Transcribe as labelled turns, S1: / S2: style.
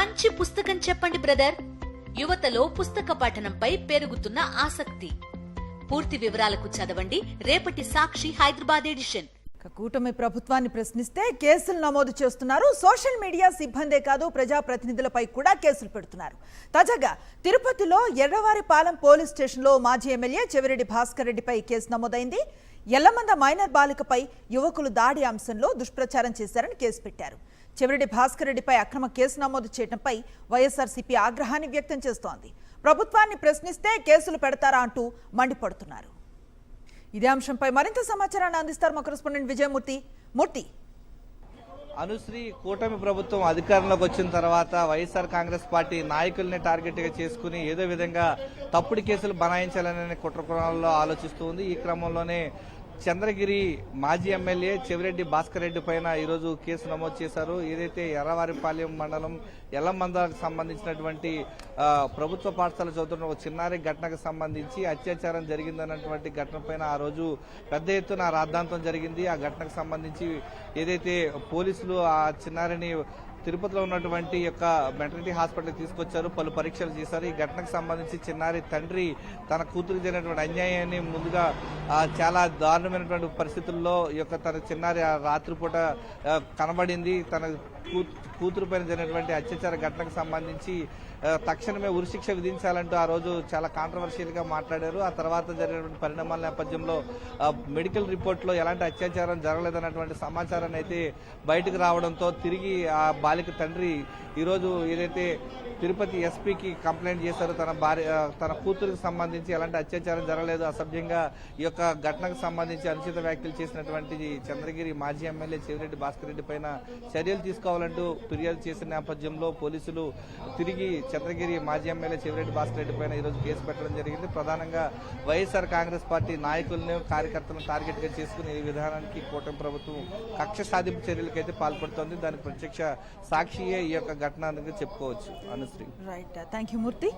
S1: మంచి పుస్తకం చెప్పండి బ్రదర్. యువతలో పుస్తక పఠనంపై పెరుగుతున్న ఆసక్తి. పూర్తి వివరాలకు చదవండి. రేపటి సాక్షి హైదరాబాద్ ఎడిషన్.
S2: కూటమి ప్రభుత్వాన్ని ప్రశ్నిస్తే కేసులు నమోదు చేస్తున్నారు. సోషల్ మీడియా సిబ్బందే కాదు ప్రజాప్రతినిధులపై కూడా కేసులు పెడుతున్నారు. తాజాగా తిరుపతిలో ఎర్రవారిపాలెం పోలీస్ స్టేషన్లో మాజీ ఎమ్మెల్యే చెవిరెడ్డి భాస్కర్ రెడ్డిపై కేసు నమోదైంది. ఎల్లమంద మైనర్ బాలికపై యువకులు దాడి అంశంలో దుష్ప్రచారం చేశారని కేసు పెట్టారు. చెవిరెడ్డి భాస్కర్ రెడ్డిపై అక్రమ కేసు నమోదు చేయడంపై వైఎస్ఆర్సీపీ ఆగ్రహాన్ని వ్యక్తం చేస్తోంది. ప్రభుత్వాన్ని ప్రశ్నిస్తే కేసులు పెడతారా అంటూ మండిపడుతున్నారు. ఇదే అంశంపై మరింత సమాచారాన్ని అందిస్తారు మా కరెస్పాండెంట్ విజయమూర్తి. మూర్తి.
S3: అనుశ్రీ కూటమి ప్రభుత్వం అధికారంలోకి వచ్చిన తర్వాత వైఎస్ఆర్ కాంగ్రెస్ పార్టీ నాయకుల్ని టార్గెట్గా చేసుకుని ఏదో విధంగా తప్పుడు కేసులు బనాయించాలనే కుట్రకుణాల్లో ఆలోచిస్తూ ఉంది. ఈ క్రమంలోనే చంద్రగిరి మాజీ ఎమ్మెల్యే చెవిరెడ్డి భాస్కర్ రెడ్డి పైన ఈరోజు కేసు నమోదు చేశారు. ఏదైతే ఎర్రవారిపాలెం మండలం ఎల్లమందకు సంబంధించినటువంటి ప్రభుత్వ పాఠశాల చదువుతున్న ఒక చిన్నారి ఘటనకు సంబంధించి అత్యాచారం జరిగిందన్నటువంటి ఘటన పైన ఆ రోజు పెద్ద ఎత్తున రాద్ధాంతం జరిగింది. ఆ ఘటనకు సంబంధించి ఏదైతే పోలీసులు ఆ చిన్నారిని తిరుపతిలో ఉన్నటువంటి యొక్క మెటర్నిటీ హాస్పిటల్ తీసుకొచ్చారు పలు పరీక్షలు చేశారు. ఈ ఘటనకు సంబంధించి చిన్నారి తండ్రి తన కూతురికి జరిగినటువంటి అన్యాయాన్ని ముందుగా చాలా దారుణమైనటువంటి పరిస్థితుల్లో ఈ యొక్క తన చిన్నారి ఆ రాత్రిపూట కనబడింది. తన కూతురు పైన జరిగినటువంటి అత్యాచార ఘటనకు సంబంధించి తక్షణమే ఉరిశిక్ష విధించాలంటూ ఆ రోజు చాలా కాంట్రవర్షియల్గా మాట్లాడారు. ఆ తర్వాత జరిగినటువంటి పరిణామాల నేపథ్యంలో మెడికల్ రిపోర్ట్లో ఎలాంటి అత్యాచారం జరగలేదన్నటువంటి సమాచారాన్ని అయితే బయటకు రావడంతో తిరిగి ఆ బాలిక తండ్రి ఈరోజు ఏదైతే తిరుపతి ఎస్పీకి కంప్లైంట్ చేశారో తన భార్య తన కూతురికి సంబంధించి ఎలాంటి అత్యాచారం జరగలేదు. అసభ్యంగా ఈ యొక్క ఘటనకు సంబంధించి అనుచిత వ్యాఖ్యలు చేసినటువంటి చంద్రగిరి మాజీ ఎమ్మెల్యే చెవిరెడ్డి భాస్కర్ రెడ్డి పైన చర్యలు తీసుకోవాలంటూ ఫిర్యాదు చేసిన నేపథ్యంలో పోలీసులు తిరిగి చంద్రగిరి మాజీ ఎమ్మెల్యే చెవిరెడ్డి భాస్కర్ రెడ్డి పైన ఈరోజు కేసు పెట్టడం జరిగింది. ప్రధానంగా వైఎస్ఆర్ కాంగ్రెస్ పార్టీ నాయకులను కార్యకర్తలను టార్గెట్గా చేసుకుని ఈ విధానానికి కూటమి ప్రభుత్వం కక్ష సాధింపు చర్యలకైతే పాల్పడుతోంది. దానికి ప్రత్యక్ష సాక్షియే ఈ యొక్క ఘటన చెప్పుకోవచ్చు Anushree.
S2: Right thank you Murthy